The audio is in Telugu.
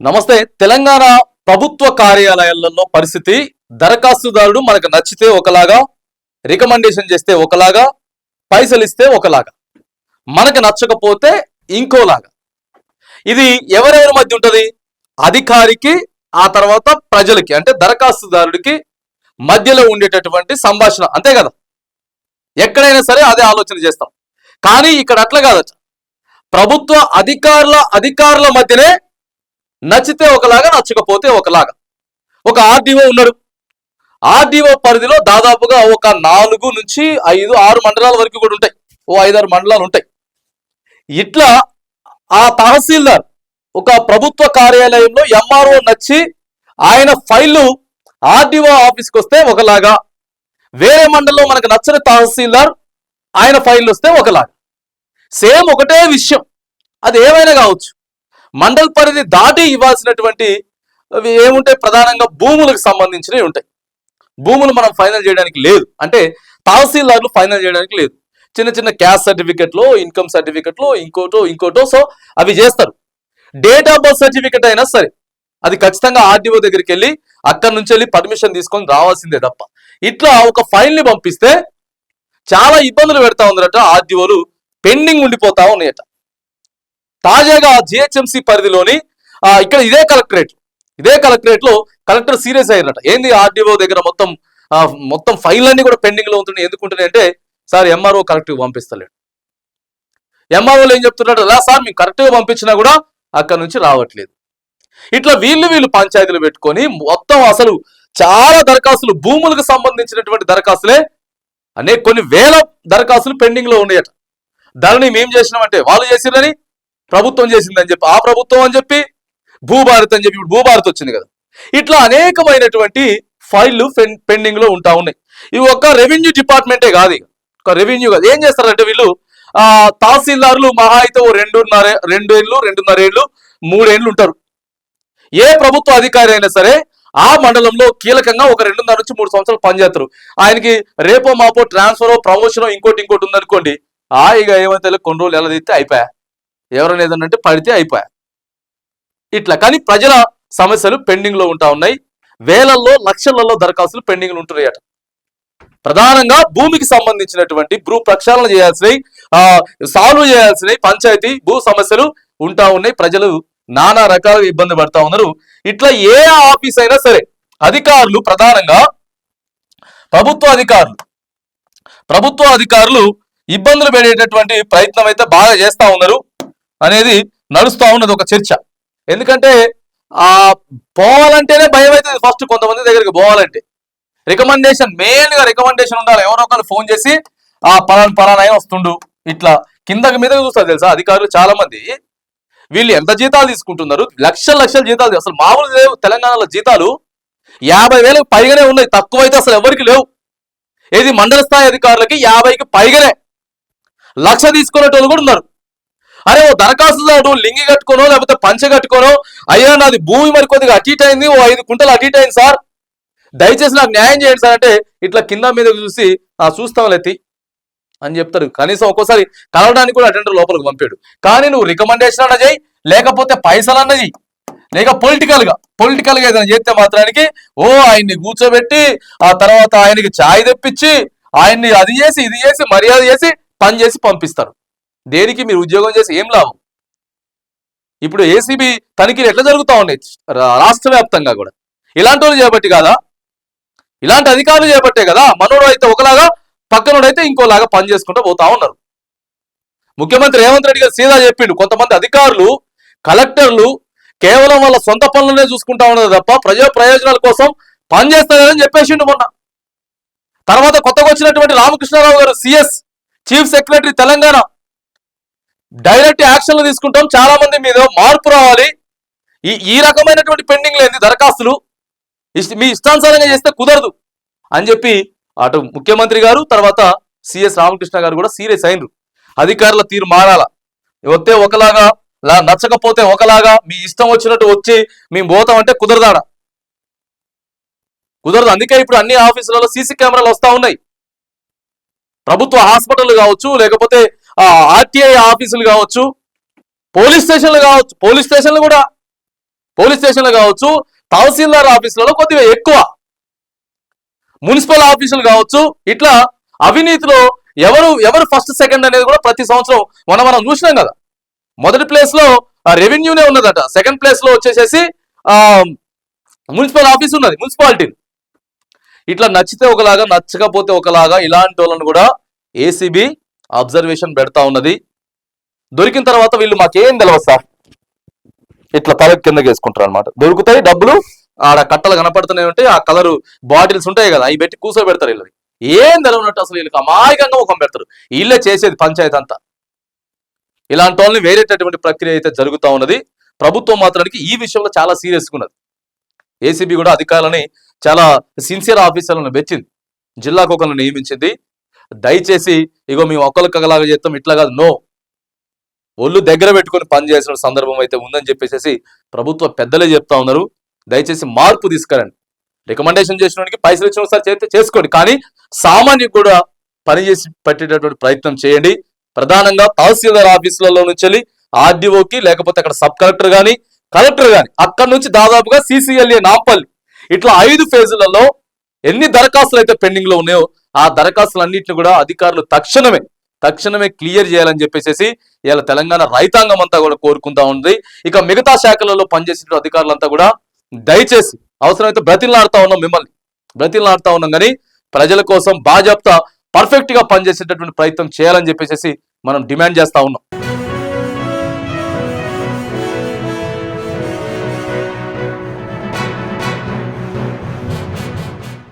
నమస్తే. తెలంగాణ ప్రభుత్వ కార్యాలయాలలో పరిస్థితి దరఖాస్తుదారుడు మనకు నచ్చితే ఒకలాగా రికమెండేషన్ చేస్తే ఒకలాగా పైసలు ఇస్తే ఒకలాగా. మనకు నచ్చకపోతే ఇంకోలాగా. ఇది ఎవరెవరి మధ్య ఉంటుంది? అధికారికి ఆ తర్వాత ప్రజలకి అంటే దరఖాస్తుదారుడికి మధ్యలో ఉండేటటువంటి సంభాషణ. అంతే కదా? ఎక్కడైనా సరే అదే ఆలోచన చేస్తాం. కానీ ఇక్కడ అట్లా కాదట. ప్రభుత్వ అధికారుల అధికారుల మధ్యనే నచ్చితే ఒకలాగా నచ్చకపోతే ఒకలాగా. ఒక ఆర్డీఓ ఉన్నాడు. ఆర్డీఓ పరిధిలో దాదాపుగా ఒక నాలుగు నుంచి ఐదు ఆరు మండలాల వరకు కూడా ఉంటాయి. ఓ ఐదారు మండలాలు ఉంటాయి. ఇట్లా ఆ తహసీల్దార్ ఒక ప్రభుత్వ కార్యాలయంలో ఎంఆర్ఓ నచ్చి ఆయన ఫైళ్ళు ఆర్డీఓ ఆఫీస్కి వస్తే ఒకలాగా. వేరే మండలంలో మనకు నచ్చని తహసీల్దార్ ఆయన ఫైల్ వస్తే ఒకలాగా. సేమ్ ఒకటే విషయం. అది ఏమైనా కావచ్చు. మండల్ పరిధి దాటి ఇవ్వాల్సినటువంటి అవి ఏముంటాయి? ప్రధానంగా భూములకు సంబంధించినవి ఉంటాయి. భూములు మనం ఫైనల్ చేయడానికి లేదు. అంటే తహసీల్దార్లు ఫైనల్ చేయడానికి లేదు. చిన్న చిన్న క్యాస్ట్ సర్టిఫికెట్లో ఇన్కమ్ సర్టిఫికెట్లో ఇంకోటో ఇంకోటో సో అవి చేస్తారు. డేట్ ఆఫ్ బర్త్ సర్టిఫికెట్ అయినా సరే అది ఖచ్చితంగా ఆర్డీఓ దగ్గరికి వెళ్ళి అక్కడి నుంచి వెళ్ళి పర్మిషన్ తీసుకొని రావాల్సిందే తప్ప. ఇట్లా ఒక ఫైల్ని పంపిస్తే చాలా ఇబ్బందులు పెడతా ఉందట ఆర్డీఓలు పెండింగ్ ఉండిపోతా ఉన్నాయట. తాజాగా జిహెచ్ఎంసి పరిధిలోని ఇక్కడ ఇదే కలెక్టరేట్. ఇదే కలెక్టరేట్లో కలెక్టర్ సీరియస్ అయ్యారట. ఏంది ఆర్డీఓ దగ్గర మొత్తం మొత్తం ఫైల్ అన్ని కూడా పెండింగ్లో ఉంటున్నాయి ఎందుకుంటున్నాయి అంటే సార్ ఎంఆర్ఓ కరెక్ట్ పంపిస్తలేడు. ఎంఆర్ఓలు ఏం చెప్తున్నాడు అలా సార్ మేము కరెక్ట్గా పంపించినా కూడా అక్కడ నుంచి రావట్లేదు. ఇట్లా వీళ్ళు వీళ్ళు పంచాయతీలు పెట్టుకొని మొత్తం అసలు చాలా దరఖాస్తులు భూములకు సంబంధించినటువంటి దరఖాస్తులే అనే కొన్ని వేల దరఖాస్తులు పెండింగ్లో ఉన్నాయట. దానిని మేము చేసినామంటే వాళ్ళు చేసిరని ప్రభుత్వం చేసిందని చెప్పి ఆ ప్రభుత్వం అని చెప్పి భూభారత్ అని చెప్పి ఇప్పుడు భూభారత్ వచ్చింది కదా. ఇట్లా అనేకమైనటువంటి ఫైళ్ళు పెండింగ్లో ఉంటా ఉన్నాయి. ఇవి ఒక రెవెన్యూ డిపార్ట్మెంటే కాదు ఇక. ఒక రెవెన్యూ కాదు. ఏం చేస్తారంటే వీళ్ళు ఆ తహసీల్దారులు మహా అయితే ఓ రెండున్నర రెండు ఏళ్ళు రెండున్నర ఏళ్ళు మూడేళ్ళు ఉంటారు. ఏ ప్రభుత్వ అధికారి అయినా సరే ఆ మండలంలో కీలకంగా ఒక రెండున్నర నుంచి మూడు సంవత్సరాలు పనిచేస్తారు. ఆయనకి రేపో మాపో ట్రాన్స్ఫర్ ప్రమోషన్ ఇంకోటి ఇంకోటి ఉందనుకోండి హాయిగా ఏమైతే కొన్ని రోజులు ఎలా తీస్తే అయిపోయా. ఎవరైనా ఏదన్నా అంటే పడితే అయిపోయా. ఇట్లా కానీ ప్రజల సమస్యలు పెండింగ్లో ఉంటా ఉన్నాయి. వేలల్లో లక్షలలో దరఖాస్తులు పెండింగ్లు ఉంటున్నాయట ప్రధానంగా భూమికి సంబంధించినటువంటి భూ ప్రక్షాళన చేయాల్సినవి ఆ సాల్వ్ చేయాల్సినవి పంచాయతీ భూ సమస్యలు ఉంటా ఉన్నాయి. ప్రజలు నానా రకాలుగా ఇబ్బంది పడతా ఉన్నారు. ఇట్లా ఏ ఆఫీస్ అయినా సరే అధికారులు ప్రధానంగా ప్రభుత్వ అధికారులు ప్రభుత్వ అధికారులు ఇబ్బందులు పెడేటటువంటి ప్రయత్నం అయితే బాగా చేస్తా ఉన్నారు. అనేది నడుస్తూ ఉన్నది ఒక చర్చ. ఎందుకంటే ఆ పోవాలంటేనే భయం అవుతుంది ఫస్ట్ కొంతమంది దగ్గరికి పోవాలంటే. రికమెండేషన్ మెయిన్గా రికమెండేషన్ ఉండాలి. ఎవరో ఒకరు ఫోన్ చేసి ఆ పలానా పలానా ఆయన వస్తుండు. ఇట్లా కిందకి మీద చూస్తారు తెలుసా? అధికారులు చాలా మంది వీళ్ళు ఎంత జీతాలు తీసుకుంటున్నారు? లక్షల లక్షల జీతాలు అసలు మామూలు లేవు. తెలంగాణలో జీతాలు యాభై వేలకు పైగానే ఉన్నాయి. తక్కువ అయితే అసలు ఎవరికి లేవు. ఏది మండల స్థాయి అధికారులకి యాభైకి పైగానే. లక్ష తీసుకునేటోళ్ళు కూడా ఉన్నారు. అరే ఓ దరఖాస్తుదారుడు లింగి కట్టుకోనో లేకపోతే పంచ కట్టుకోనో? అయ్యా నాది భూమి మరి కొద్దిగా అటు ఇటు అయింది ఓ ఐదు కుంటలు అటీట్ అయింది సార్. దయచేసి నాకు న్యాయం చేయండి సార్ అంటే ఇట్లా కింద మీద చూసి ఆ చూస్తాం లెత్తి అని చెప్తాడు. కనీసం ఒక్కోసారి కలవడానికి కూడా అటెండర్ లోపలికి పంపాడు. కానీ నువ్వు రికమెండేషన్ అన్న చేయి లేకపోతే పైసలు అన్న చెయ్యి. లేక పొలిటికల్గా పొలిటికల్గా ఏదైనా చేస్తే మాత్రానికి ఓ ఆయన్ని కూర్చోబెట్టి ఆ తర్వాత ఆయనకి ఛాయ్ తెప్పించి ఆయన్ని అది చేసి ఇది చేసి మర్యాద చేసి పని చేసి పంపిస్తారు. దేనికి మీరు ఉద్యోగం చేసి ఏం లాభం? ఇప్పుడు ఏసీబీ తనిఖీలు ఎట్లా జరుగుతూ ఉన్నాయి? రా- రాష్ట్ర వ్యాప్తంగా కూడా. ఇలాంటి వాళ్ళు చేపట్టి కాదా? ఇలాంటి అధికారులు చేపట్టే కదా? మనోడు అయితే ఒకలాగా పక్కనోడైతే ఇంకోలాగా పని చేసుకుంటూ పోతా ఉన్నారు. ముఖ్యమంత్రి రేవంత్ రెడ్డి గారు సీదా చెప్పిండు కొంతమంది అధికారులు కలెక్టర్లు కేవలం వాళ్ళ సొంత పనులనే చూసుకుంటా ఉన్నారు తప్ప ప్రజా ప్రయోజనాల కోసం పనిచేస్తారని చెప్పేసిండు మొన్న. తర్వాత కొత్తగా వచ్చినటువంటి Ramakrishna Rao garu CS chief secretary Telangana. Direct యాక్షన్లు తీసుకుంటాం. చాలా మంది మీద మార్పు రావాలి. ఈ ఈ రకమైనటువంటి పెండింగ్ లేని దరఖాస్తులు. ఇష్ట- మీ ఇష్టానుసారంగా చేస్తే కుదరదు. అని చెప్పి అటు ముఖ్యమంత్రి గారు తర్వాత సిఎస్ రామకృష్ణ గారు కూడా సీరియస్ అయినరు. అధికారుల తీరు మారాల. వస్తే ఒకలాగా నచ్చకపోతే ఒకలాగా మీ ఇష్టం వచ్చినట్టు వచ్చి మేము పోతాం అంటే కుదరదాడ. కుదరదు. అందుకే ఇప్పుడు అన్ని ఆఫీసులలో సీసీ కెమెరాలు వస్తా ఉన్నాయి. ప్రభుత్వ హాస్పిటల్ కావచ్చు లేకపోతే ఆర్టీఐ ఆఫీసులు కావచ్చు పోలీస్ స్టేషన్లు కావచ్చు పోలీస్ స్టేషన్లు కూడా పోలీస్ స్టేషన్లు కావచ్చు తహసీల్దార్ ఆఫీసులలో కొద్దిగా ఎక్కువ. మున్సిపల్ ఆఫీసులు కావచ్చు ఇట్లా అవినీతిలో ఎవరు ఎవరు ఫస్ట్ సెకండ్ అనేది కూడా ప్రతి సంవత్సరం మనం మనం చూసినాం కదా. మొదటి ప్లేస్లో రెవెన్యూనే ఉన్నదట. సెకండ్ ప్లేస్లో వచ్చేసేసి ఆ మున్సిపల్ ఆఫీస్ ఉన్నది మున్సిపాలిటీ. ఇట్లా నచ్చితే ఒకలాగా నచ్చకపోతే ఒకలాగా ఇలాంటి వాళ్ళని కూడా ఏసీబీ అబ్జర్వేషన్ పెడతా ఉన్నది. దొరికిన తర్వాత వీళ్ళు మాకేం తెలియదు సార్. ఇట్లా తల కిందకి వేసుకుంటారు అనమాట దొరుకుతాయి డబ్బులు ఆడ కట్టలు కనపడుతున్నాయి ఉంటే ఆ కలర్ బాటిల్స్ ఉంటాయి కదా అవి పెట్టి కూర్చోబెడతారు వీళ్ళని ఏం తెలవనట్టు అసలు వీళ్ళకి అమాయకంగా ముఖం పెడతారు. వీళ్ళే చేసేది పంచాయతీ అంతా. ఇలాంటి వాళ్ళని వేరేటటువంటి ప్రక్రియ అయితే జరుగుతూ ఉన్నది. ప్రభుత్వం మాత్రానికి ఈ విషయంలో చాలా సీరియస్గా ఉన్నది. ఏసీబీ కూడా అధికారులని చాలా సిన్సియర్ ఆఫీసర్లను పెట్టింది జిల్లాకు ఒకరిని నియమించింది. దయచేసి ఇగో మేము ఒక్కరికలాగా చేస్తాం ఇట్లా కాదు. నో ఒళ్ళు దగ్గర పెట్టుకొని పనిచేసిన సందర్భం అయితే ఉందని చెప్పేసి ప్రభుత్వ పెద్దలే చెప్తా ఉన్నారు. దయచేసి మార్పు తీసుకురండి. రికమెండేషన్ చేసిన పైసలు ఇచ్చిన ఒకసారి చేస్తే చేసుకోండి. కానీ సామాన్యుడు కూడా పనిచేసి పెట్టేటటువంటి ప్రయత్నం చేయండి. ప్రధానంగా తహసీల్దార్ ఆఫీసులలో నుంచి వెళ్ళి ఆర్డీఓకి లేకపోతే అక్కడ సబ్ కలెక్టర్ కానీ కలెక్టర్ కానీ అక్కడ నుంచి దాదాపుగా సిసిఎల్ఏ నాంపల్లి. ఇట్లా ఐదు ఫేజులలో ఎన్ని దరఖాస్తులు అయితే పెండింగ్లో ఉన్నాయో ఆ దరఖాస్తులన్నింటిని కూడా అధికారులు తక్షణమే తక్షణమే క్లియర్ చేయాలని చెప్పేసి ఇలా తెలంగాణ రైతాంగం అంతా కూడా కోరుకుంటా ఉంది. ఇక మిగతా శాఖలలో పనిచేసిన అధికారులంతా కూడా దయచేసి అవసరమైతే బ్రతిలాడుతా ఉన్నాం మిమ్మల్ని. బ్రతిలాడుతా ఉన్నాం కానీ ప్రజల కోసం బాజాప్తా పర్ఫెక్ట్గా పనిచేసేటటువంటి ప్రయత్నం చేయాలని చెప్పేసి మనం డిమాండ్ చేస్తా ఉన్నాం.